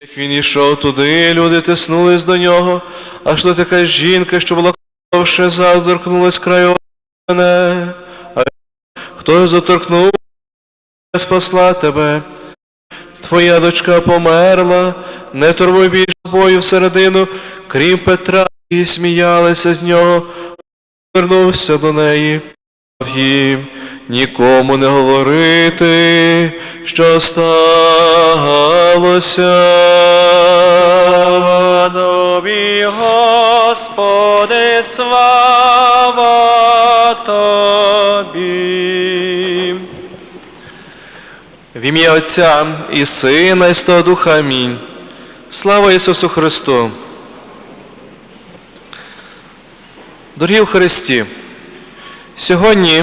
Як він ішов туди, люди тиснулись до нього, аж тут якась жінка, що була ковше заторкнулась краю мене. А хто заторкнув, спасла тебе. Твоя дочка померла, не турбуй більше бою всередину, крім Петра, і сміялися з нього, вернувся до неї. Їм нікому не говорити, що сталося. Ім'я Отця і Сина, і Святого Духа. Амінь. Слава Ісусу Христу! Дорогі в Христі! Сьогодні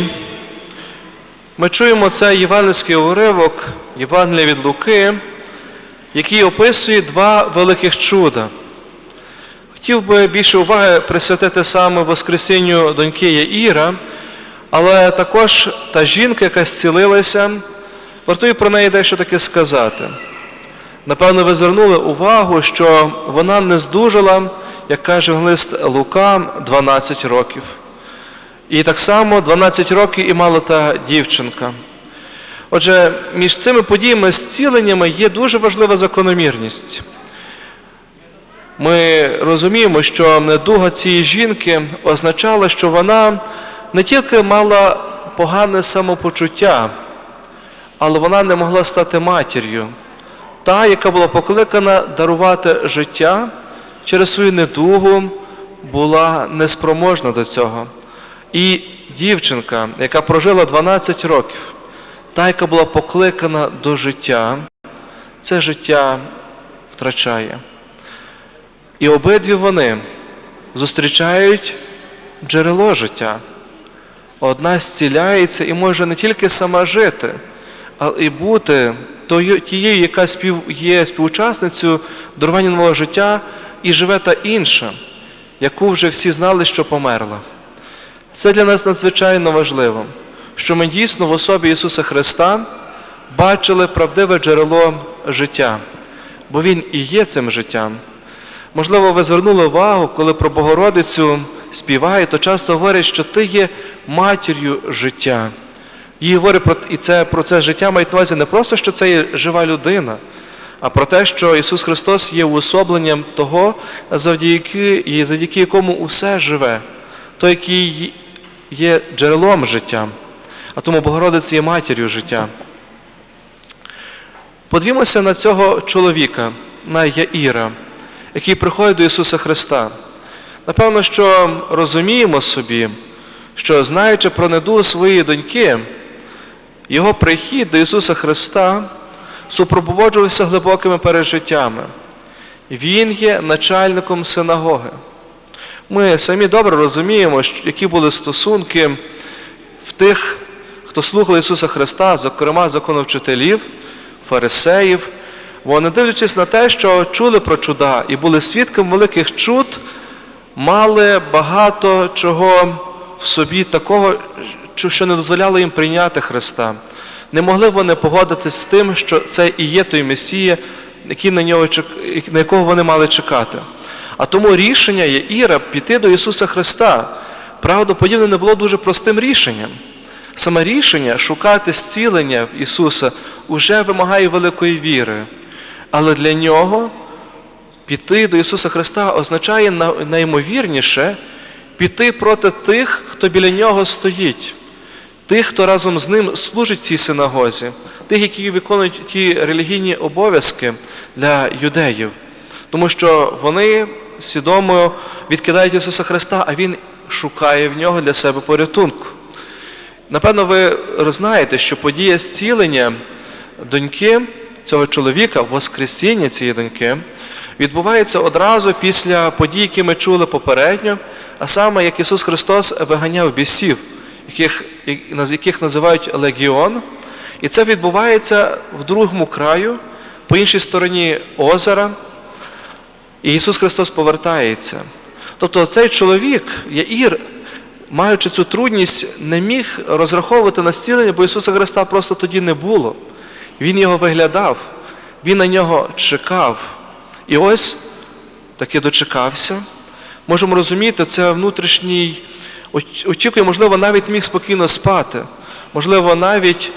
ми чуємо цей євангельський уривок Євангелія від Луки, який описує два великих чуда. Хотів би більше уваги присвятити саме Воскресінню доньки Яїра, але також та жінка, яка зцілилася, вартує про неї дещо таке сказати. Напевно, ви звернули увагу, що вона не здужала, як каже лист Лука, 12 років. І так само 12 років і мала та дівчинка. Отже, між цими подіями зціленнями є дуже важлива закономірність. Ми розуміємо, що недуга цієї жінки означала, що вона не тільки мала погане самопочуття, але вона не могла стати матір'ю, та, яка була покликана дарувати життя через свою недугу, була неспроможна до цього. І дівчинка, яка прожила 12 років, та, яка була покликана до життя, це життя втрачає. І обидві вони зустрічають джерело життя. Одна зціляється і може не тільки сама жити, і бути тією, яка спів, є співучасницею дарування нового життя, і живе та інша, яку вже всі знали, що померла. Це для нас надзвичайно важливо, що ми дійсно в особі Ісуса Христа бачили правдиве джерело життя, бо Він і є цим життям. Можливо, ви звернули увагу, коли про Богородицю співають, то часто говорять, що ти є матір'ю життя. Її говорить про і це про це життя мають на увазі не просто, що це є жива людина, а про те, що Ісус Христос є уособленням того, завдяки, і завдяки якому усе живе, той, який є джерелом життя, а тому Богородиця є матір'ю життя. Подивімося на цього чоловіка, на Яїра, який приходить до Ісуса Христа. Напевно, що розуміємо собі, що знаючи про недугу своєї доньки, його прихід до Ісуса Христа супроводжувався глибокими пережиттями. Він є начальником синагоги. Ми самі добре розуміємо, які були стосунки в тих, хто слухав Ісуса Христа, зокрема законовчителів, фарисеїв. Вони, дивлячись на те, що чули про чуда і були свідками великих чуд, мали багато чого в собі такого, що не дозволяло їм прийняти Христа. Не могли вони погодитися з тим, що це і є той Месія, який на, нього, на якого вони мали чекати. А тому рішення Яїра піти до Ісуса Христа, правдоподібно, не було дуже простим рішенням. Саме рішення шукати зцілення в Ісуса уже вимагає великої віри. Але для нього піти до Ісуса Христа означає найімовірніше піти проти тих, хто біля нього стоїть, тих, хто разом з ним служить цій синагозі, тих, які виконують ті релігійні обов'язки для юдеїв. Тому що вони свідомо відкидають Ісуса Христа, а Він шукає в нього для себе порятунку. Напевно, ви знаєте, що подія зцілення доньки цього чоловіка, Воскресіння цієї доньки, відбувається одразу після подій, які ми чули попередньо, а саме як Ісус Христос виганяв бісів, яких, яких називають легіон. І це відбувається в другому краю, по іншій стороні озера, і Ісус Христос повертається. Тобто цей чоловік, Яїр, маючи цю трудність, не міг розраховувати на зцілення, бо Ісуса Христа просто тоді не було. Він його виглядав, він на нього чекав. І ось таки дочекався. Можемо розуміти, це внутрішній очікує, можливо, навіть міг спокійно спати. Можливо, навіть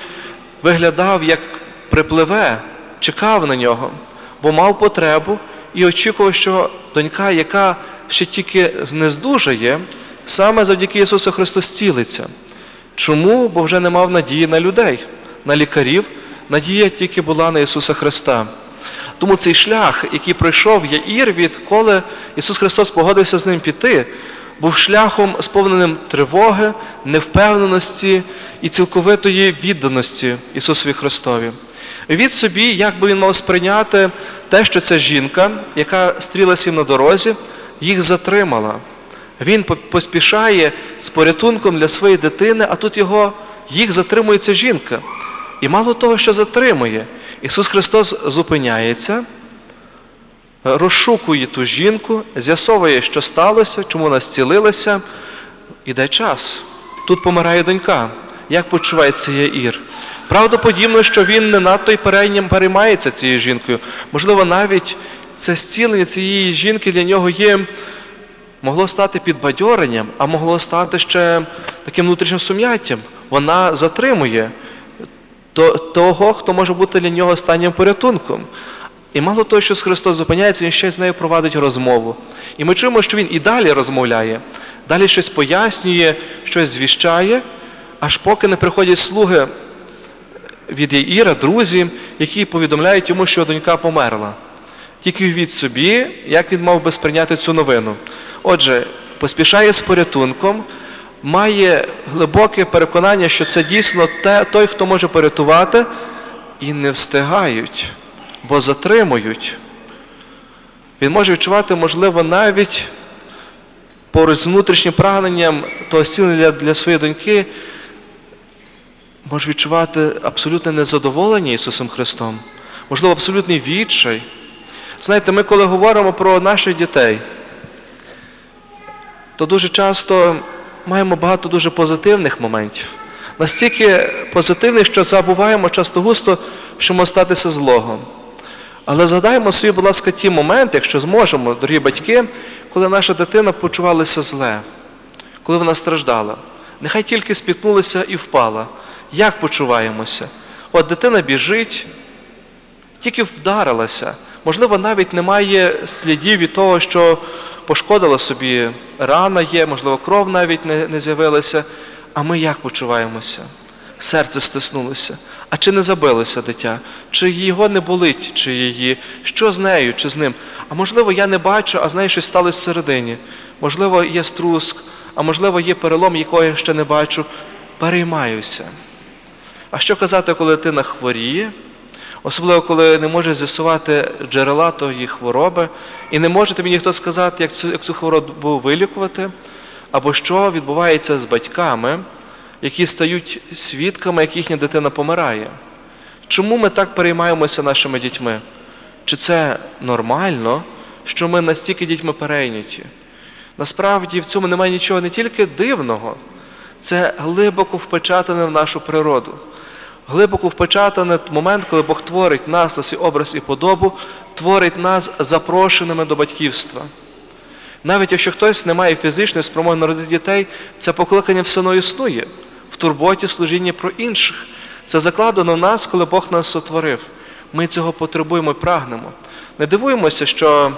виглядав, як припливе, чекав на нього, бо мав потребу і очікував, що донька, яка ще тільки знездужає, саме завдяки Ісусу Христу зцілиться. Чому? Бо вже не мав надії на людей, на лікарів, надія тільки була на Ісуса Христа. Тому цей шлях, який пройшов Яїр, відколи Ісус Христос погодився з ним піти, був шляхом сповненим тривоги, невпевненості і цілковитої відданості Ісусові Христові. Від собі, як би він мав сприйняти те, що ця жінка, яка стрілася їм на дорозі, їх затримала. Він поспішає з порятунком для своєї дитини, а тут його, їх затримує ця жінка. І мало того, що затримує, Ісус Христос зупиняється, розшукує ту жінку, з'ясовує, що сталося, чому вона зцілилася, іде час. Тут помирає донька. Як почувається Яїр? Правдоподібно, що він не надто й перейням переймається цією жінкою. Можливо, навіть це зцілення цієї жінки для нього є могло стати підбадьоренням, а могло стати ще таким внутрішнім сум'яттям. Вона затримує того, хто може бути для нього останнім порятунком. І мало того, що Христос зупиняється, він ще з нею провадить розмову. І ми чуємо, що він і далі розмовляє, далі щось пояснює, щось звіщає, аж поки не приходять слуги від Яїра, друзі, які повідомляють йому, що донька померла. Тільки від собі, як він мав би сприйняти цю новину. Отже, поспішає з порятунком, має глибоке переконання, що це дійсно те, той, хто може порятувати, і не встигають, бо затримують. Він може відчувати, можливо, навіть поруч з внутрішнім прагненням того зцілення для, для своєї доньки, може відчувати абсолютне незадоволення Ісусом Христом, можливо, абсолютний відчай. Знаєте, ми коли говоримо про наших дітей, то дуже часто маємо багато дуже позитивних моментів. Настільки позитивних, що забуваємо часто густо, що може статися злого. Але згадаємо собі, будь ласка, ті моменти, якщо зможемо, дорогі батьки, коли наша дитина почувалася зле, коли вона страждала. Нехай тільки спіткнулася і впала. Як почуваємося? От дитина біжить, тільки вдарилася. Можливо, навіть немає слідів від того, що пошкодила собі рана є, можливо, кров навіть не, не з'явилася. А ми як почуваємося? Серце стиснулося. А чи не забилося дитя? Чи його не болить, чи її? Що з нею, чи з ним? А можливо, я не бачу, а з нею щось сталося всередині. Можливо, є струск, а можливо, є перелом, якого я ще не бачу. Переймаюся. А що казати, коли дитина хворіє? Особливо, коли не може з'ясувати джерела тої хвороби, і не може тобі ніхто сказати, як цю, як цю хворобу вилікувати, або що відбувається з батьками, які стають свідками, як їхня дитина помирає. Чому ми так переймаємося нашими дітьми? Чи це нормально, що ми настільки дітьми перейняті? Насправді в цьому немає нічого не тільки дивного, це глибоко впечатане в нашу природу. Глибоко впечатане момент, коли Бог творить нас на свій образ і подобу, творить нас запрошеними до батьківства. Навіть якщо хтось не має фізичної спромоги народити дітей, це покликання все одно існує турботі служіння про інших. Це закладено в нас, коли Бог нас сотворив. Ми цього потребуємо і прагнемо. Не дивуємося, що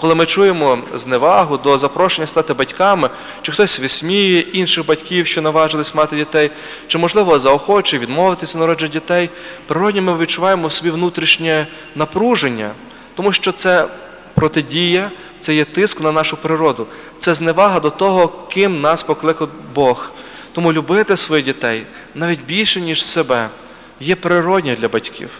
коли ми чуємо зневагу до запрошення стати батьками, чи хтось висміює інших батьків, що наважились мати дітей, чи, можливо, заохочує відмовитися народження дітей, природні ми відчуваємо в собі внутрішнє напруження, тому що це протидія, це є тиск на нашу природу, це зневага до того, ким нас покликав Бог. Тому любити своїх дітей навіть більше, ніж себе, є природне для батьків.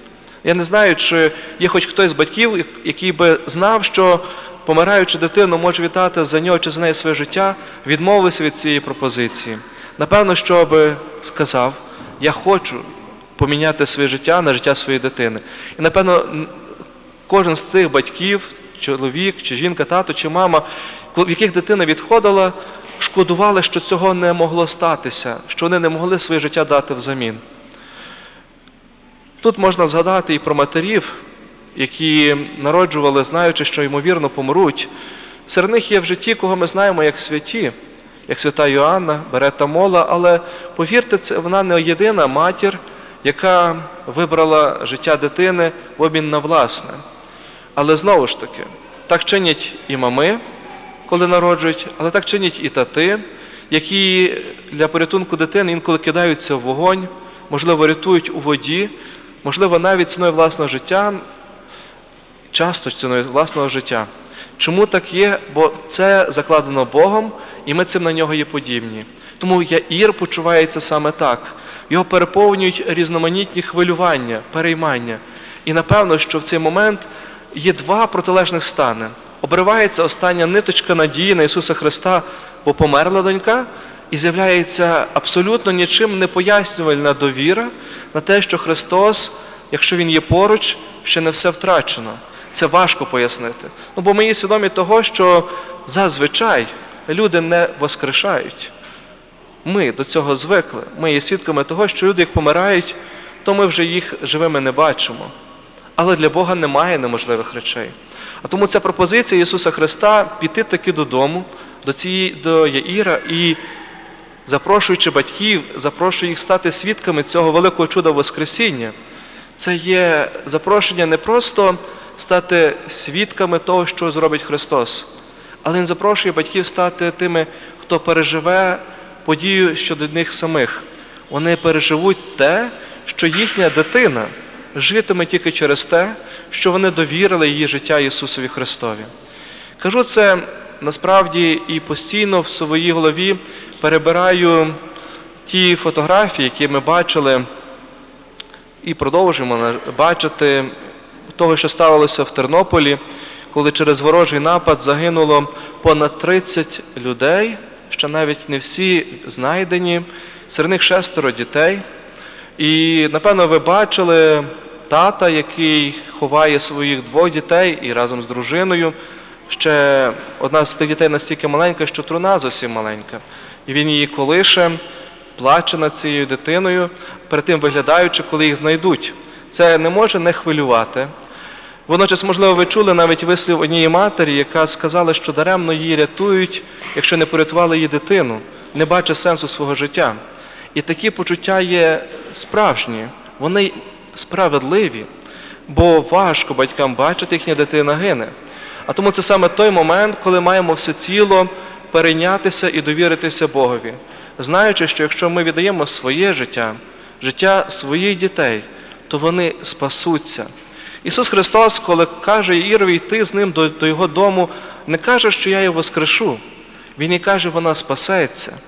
Я не знаю, чи є хоч хтось з батьків, який би знав, що помираючи дитину може вітати за нього чи за неї своє життя, відмовився від цієї пропозиції. Напевно, що би сказав, я хочу поміняти своє життя на життя своєї дитини. І напевно, кожен з цих батьків, чоловік, чи жінка, тато, чи мама, в яких дитина відходила, шкодували, що цього не могло статися, що вони не могли своє життя дати взамін. Тут можна згадати і про матерів, які народжували, знаючи, що ймовірно помруть. Серед них є в житті, кого ми знаємо як святі, як свята Йоанна, Берета Мола, але повірте, це вона не єдина матір, яка вибрала життя дитини в обмін на власне. Але знову ж таки, так чинять і мами, коли народжують, але так чинять і тати, які для порятунку дитини інколи кидаються в вогонь, можливо, рятують у воді, можливо, навіть ціною власного життя, часто ціною власного життя. Чому так є? Бо це закладено Богом, і ми цим на нього є подібні. Тому Яїр почувається саме так. Його переповнюють різноманітні хвилювання, переймання. І напевно, що в цей момент є два протилежних стани. Обривається остання ниточка надії на Ісуса Христа, бо померла донька, і з'являється абсолютно нічим не пояснювальна довіра на те, що Христос, якщо Він є поруч, ще не все втрачено. Це важко пояснити. Ну, бо ми є свідомі того, що зазвичай люди не воскрешають. Ми до цього звикли. Ми є свідками того, що люди, як помирають, то ми вже їх живими не бачимо. Але для Бога немає неможливих речей. А тому ця пропозиція Ісуса Христа піти таки додому, до цієї до Яїра і, запрошуючи батьків, запрошує їх стати свідками цього великого чуда Воскресіння. Це є запрошення не просто стати свідками того, що зробить Христос, але Він запрошує батьків стати тими, хто переживе подію щодо них самих. Вони переживуть те, що їхня дитина житиме тільки через те, що вони довірили її життя Ісусові Христові. Кажу це насправді і постійно в своїй голові перебираю ті фотографії, які ми бачили, і продовжуємо бачити того, що ставилося в Тернополі, коли через ворожий напад загинуло понад 30 людей, що навіть не всі знайдені, серед них шестеро дітей. І, напевно, ви бачили тата, який ховає своїх двох дітей і разом з дружиною. Ще одна з тих дітей настільки маленька, що труна зовсім маленька. І він її колише, плаче над цією дитиною, перед тим виглядаючи, коли їх знайдуть. Це не може не хвилювати. Водночас, можливо, ви чули навіть вислів однієї матері, яка сказала, що даремно її рятують, якщо не порятували її дитину, не бачить сенсу свого життя. І такі почуття є справжні, вони справедливі, бо важко батькам бачити, їхня дитина гине. А тому це саме той момент, коли маємо все ціло перейнятися і довіритися Богові, знаючи, що якщо ми віддаємо своє життя, життя своїх дітей, то вони спасуться. Ісус Христос, коли каже Ірові йти з ним до, до його дому, не каже, що я його воскрешу. Він і каже, вона спасеться.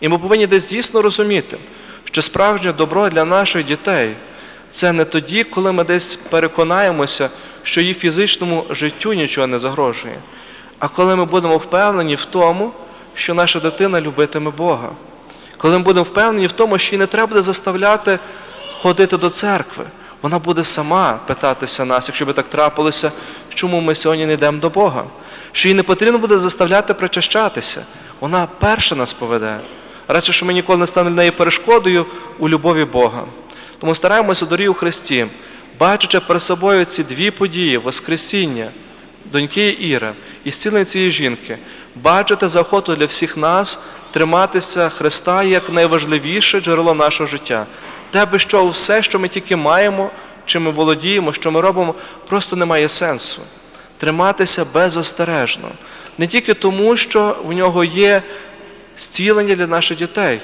І ми повинні десь дійсно розуміти, що справжнє добро для наших дітей це не тоді, коли ми десь переконаємося, що їх фізичному життю нічого не загрожує, а коли ми будемо впевнені в тому, що наша дитина любитиме Бога. Коли ми будемо впевнені в тому, що їй не треба буде заставляти ходити до церкви. Вона буде сама питатися нас, якщо би так трапилося, чому ми сьогодні не йдемо до Бога. Що їй не потрібно буде заставляти причащатися. Вона перша нас поведе. Радше, що ми ніколи не станемо нею перешкодою у любові Бога. Тому стараємося дорі у Христі, бачачи перед собою ці дві події, Воскресіння, доньки Іра і зцілення цієї жінки, бачити заохоту для всіх нас триматися Христа як найважливіше джерело нашого життя. Те, без що все, що ми тільки маємо, чим ми володіємо, що ми робимо, просто не має сенсу. Триматися безостережно. Не тільки тому, що в нього є зцілення для наших дітей,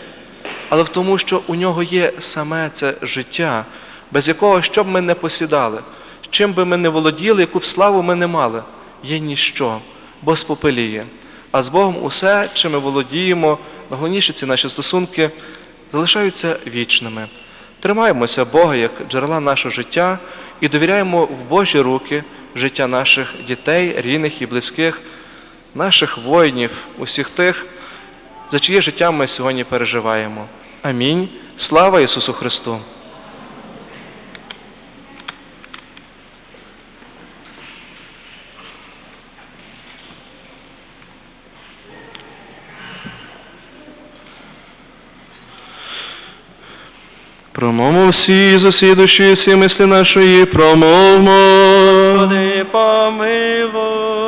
але в тому, що у нього є саме це життя, без якого що б ми не посідали, чим би ми не володіли, яку б славу ми не мали, є ніщо, бо спопеліє. А з Богом усе, чим ми володіємо, найголовніше ці наші стосунки, залишаються вічними. Тримаємося Бога як джерела нашого життя і довіряємо в Божі руки життя наших дітей, рідних і близьких, наших воїнів, усіх тих, за чиє життя ми сьогодні переживаємо. Амінь. Слава Ісусу Христу! Промовмо всі з і всі мислі нашої, промовмо. Господи, помилуй.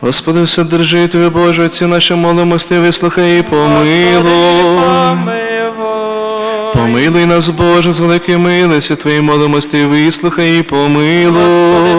Господи, Вседержителю Боже, Отці наші молимости, вислухай і помилуй. Помилуй. Помилуй нас, Боже, з великої милості Твої молимості, вислухай і помилуй.